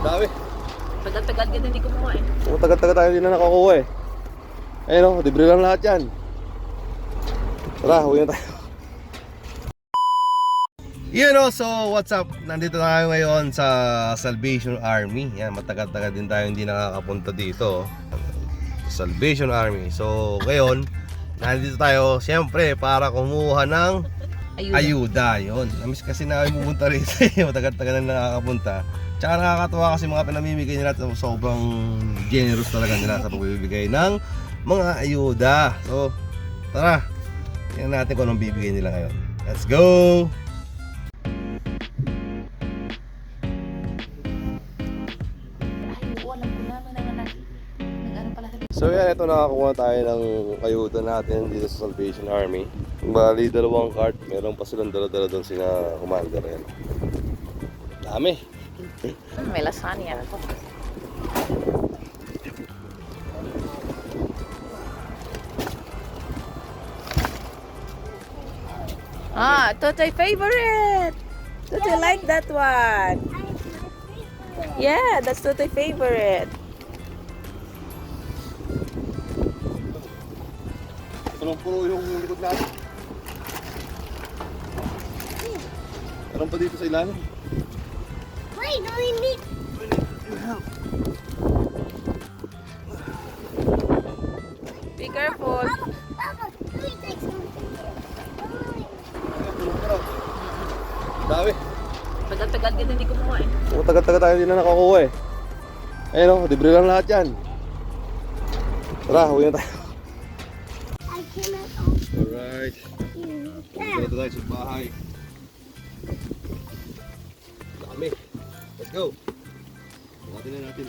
Dami. Tagal-tagal ka hindi kumuha eh. Kung tagal-tagal tayo hindi na nakakuha eh. Ayun o, libre lang lahat yan. Tara, huwi na tayo. Yun o, so what's up? Nandito na tayo ngayon sa Salvation Army. Yan, matagal-tagal din tayo hindi nakakapunta dito. Salvation Army. So, ngayon, nandito tayo siyempre para kumuha ng Ayun. ayuda. Yun. Namiss kasi na pupunta rito. eh. matagal-tagal na nakakapunta. Tsaka nakakatuwa kasi mga pinamimigay nila so, sobrang generous talaga nila sa pagbibigay ng mga ayuda. So, tara. Tingnan natin kung anong bibigay nila ngayon. Let's go! So yan, ito nakakuha tayo ng ayuda natin dito sa Salvation Army. Bali, dalawang cart. Meron pa silang dala-dala doon sina Commander. Yan. Dami. May lasagna ako. Ah, favorite. Totoy like that one. Yeah, that's Totoy favorite. Yung likod natin. Pa dito sa ilalim. Wait, do we need? Be careful. Papa, Papa, let me take some. Dami. Tagal-tagal ka hindi kumuha eh. Kung tagal-tagal tayo hindi na nakakuha eh. Ayun o, libre lang lahat yan. Tara, huwi na tayo. I cannot open Alright. it. Dito tayo sa bahay. Let's go. Bukatin na natin.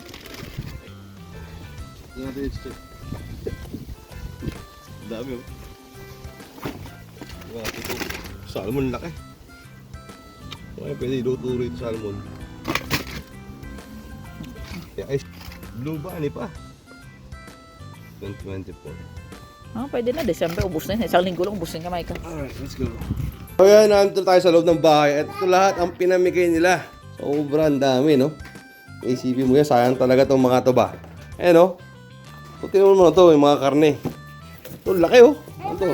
Bukatin natin yung stick. Dami oh. Diba, ito. Salmon laki. Okay, pwede iluto rito salmon. Yeah, ay, blue bunny pa. 2024. Ah, pwede na. December, ubus na yun. Isang linggo lang, ubus na yung kamay ka. Alright, let's go. So yan, nandito tayo sa loob ng bahay. At ito lahat ang pinamigay nila. Sobrang dami, no? Isipin mo yan, sayang talaga itong mga to ba? Eh, no? Tingnan mo na to, yung mga karne. Ito, laki, oh. Ano to?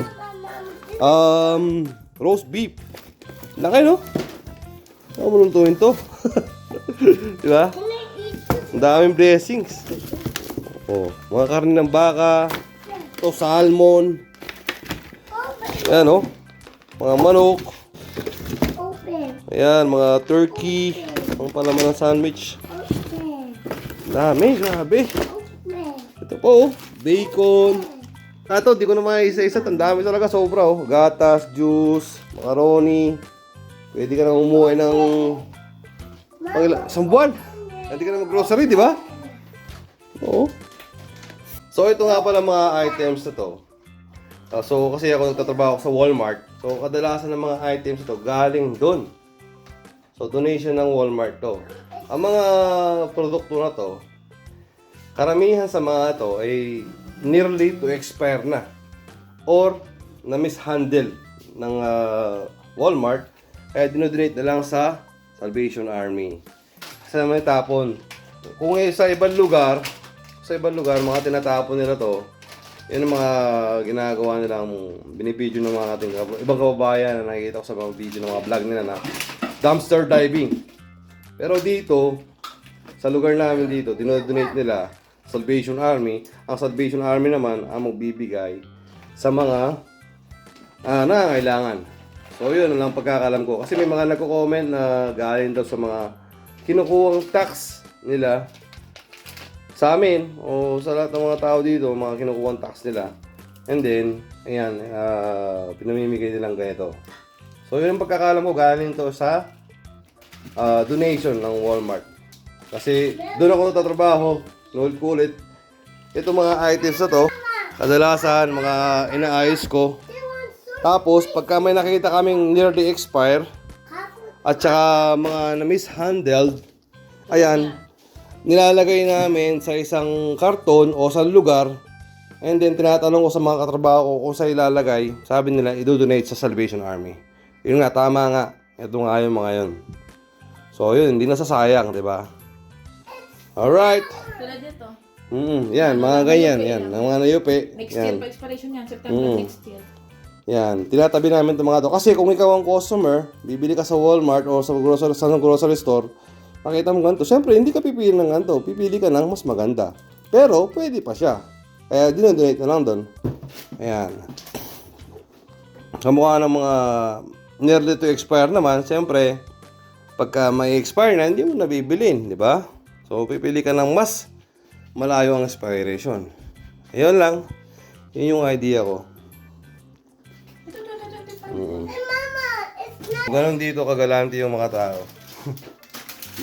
Um, roast beef. Laki, no? Saan mo lulutuin to? Di ba? Ang daming blessings. Oh, mga karne ng baka. Ito, salmon. Ayan, oh. Mga manok. Ayan, mga turkey. Ang palaman ng sandwich. Dami, grabe. Ito po, oh. Bacon. Ah, ito, di ko na maisa-isa. Ang dami talaga, sobra, oh. Gatas, juice, macaroni. Pwede ka na umuwi ng... Pangila, isang buwan. Hindi ka na mag-grocery, di ba? Oo. So, ito nga pala mga items na to. Ah, so, kasi ako nagtatrabaho sa Walmart. So, kadalasan ng mga items na to galing doon. So, donation ng Walmart to. Ang mga produkto na to, karamihan sa mga to ay nearly to expire na. Or, na-mishandle ng ah, Walmart. Kaya dinodonate na lang sa Salvation Army. Kasi may tapon. Kung eh, sa ibang lugar, sa ibang lugar, mga tinatapon nila to, yun ang mga ginagawa nilang binibideo ng mga ating ibang kababayan na nakikita ko sa mga video ng mga vlog nila na dumpster diving. Pero dito, sa lugar namin dito, dinodonate nila Salvation Army. Ang Salvation Army naman ang magbibigay sa mga ah, nangangailangan. So yun ang lang pagkakalam ko. Kasi may mga nagko-comment na galing daw sa mga kinukuhang tax nila sa amin o sa lahat ng mga tao dito, mga kinukuha tax nila. And then, ayan, ah, pinamimigay nilang ganito. So, yun ang pagkakalam ko, galing to sa ah, donation ng Walmart. Kasi doon ako natatrabaho, nulit ko ulit. Ito mga items na to, kadalasan mga inaayos ko. Tapos, pagka may nakikita kaming nearly expire, at saka mga na-mishandled, ayan, nilalagay namin sa isang karton o sa lugar and then tinatanong ko sa mga katrabaho ko kung sa ilalagay sabi nila i-donate sa Salvation Army yun nga tama nga ito nga yung mga yun so yun hindi nasasayang di ba Alright. Tulad dito. Mm, yan, mga ganyan. Yan, ang mga nayupi. Next Yan. year pa expiration yan. September Mm. next year. Yan, tinatabi namin itong mga to. Kasi kung ikaw ang customer, bibili ka sa Walmart o sa grocery, sa grocery store, makita mo ganito. Siyempre, hindi ka pipili ng ganito. Pipili ka ng mas maganda. Pero, pwede pa siya. Kaya, dinodonate na lang doon. Ayan. Sa mukha ng mga nearly to expire naman, siyempre, pagka may expire na, hindi mo nabibilin, di ba? So, pipili ka ng mas malayo ang expiration. Ayun lang. Yun yung idea ko. Not. Ganon dito kagalante yung mga tao.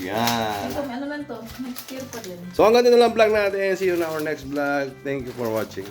Yan. Ito, ano lang to? Next year pa din. So hanggang dito na lang vlog natin. See you in our next vlog. Thank you for watching.